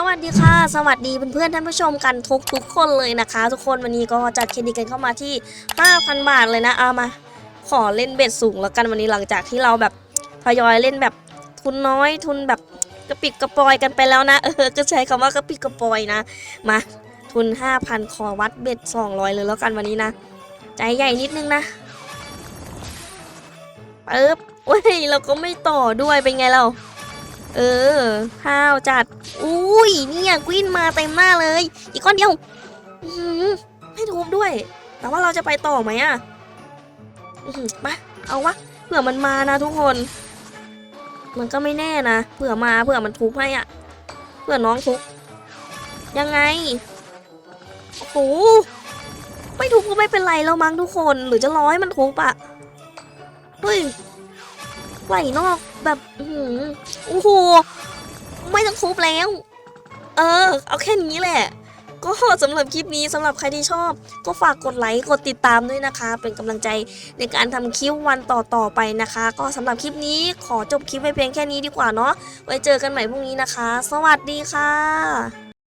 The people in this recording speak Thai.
สวัสดีค่ะ สวัสดีเพื่อนๆท่านผู้ชมกันทุกทุกๆคนเลยนะคะ ทุกคนวันนี้ก็จัดเครดิตกันเข้ามาที่ 5,000 บาทเลยนะเอามา ขอเล่นเบ็ดสูงแล้วกันวันนี้หลังจากที่เราแบบทยอยเล่นแบบทุนน้อยทุนแบบกระปิดกระปอยกันไปแล้วนะเออก็ใช้คำว่ากระปิดกระปอยนะมาทุน 5,000 ขอวัดเบ็ด 200 เลยแล้วกันวันนี้นะ ใจใหญ่นิดนึงนะปึ๊บเว้ยเราก็ไม่ต่อด้วยเป็นไงเรา เออข้าวจัด อุ้ยเนี่ยกวินมาเต็มหน้าเลย อีกก้อนเดียวไม่ทุบด้วย แต่ว่าเราจะไปต่อไหมอะมาเอาวะเผื่อมันมานะทุกคน มันก็ไม่แน่นะเผื่อมาเผื่อมันทุบให้อะเผื่อน้องทุบยังไงโอ้โหไม่ทุบก็ไม่เป็นไรแล้วมั้งทุกคน หรือจะรอให้มันทุบอะเฮ้ย ไหวนอกแบบอื้อหือโอ้โหไม่ต้องทุบแล้ว เออ เอาแค่นี้แหละ ก็สำหรับคลิปนี้สำหรับใครที่ชอบ ก็ฝากกดไลค์กดติดตามด้วยนะคะ เป็นกำลังใจในการทำคลิปวันต่อๆไปนะคะ ก็สำหรับคลิปนี้ขอจบคลิปไว้เพียงแค่นี้ดีกว่าเนาะไว้เจอกันใหม่พรุ่งนี้นะคะ สวัสดีค่ะ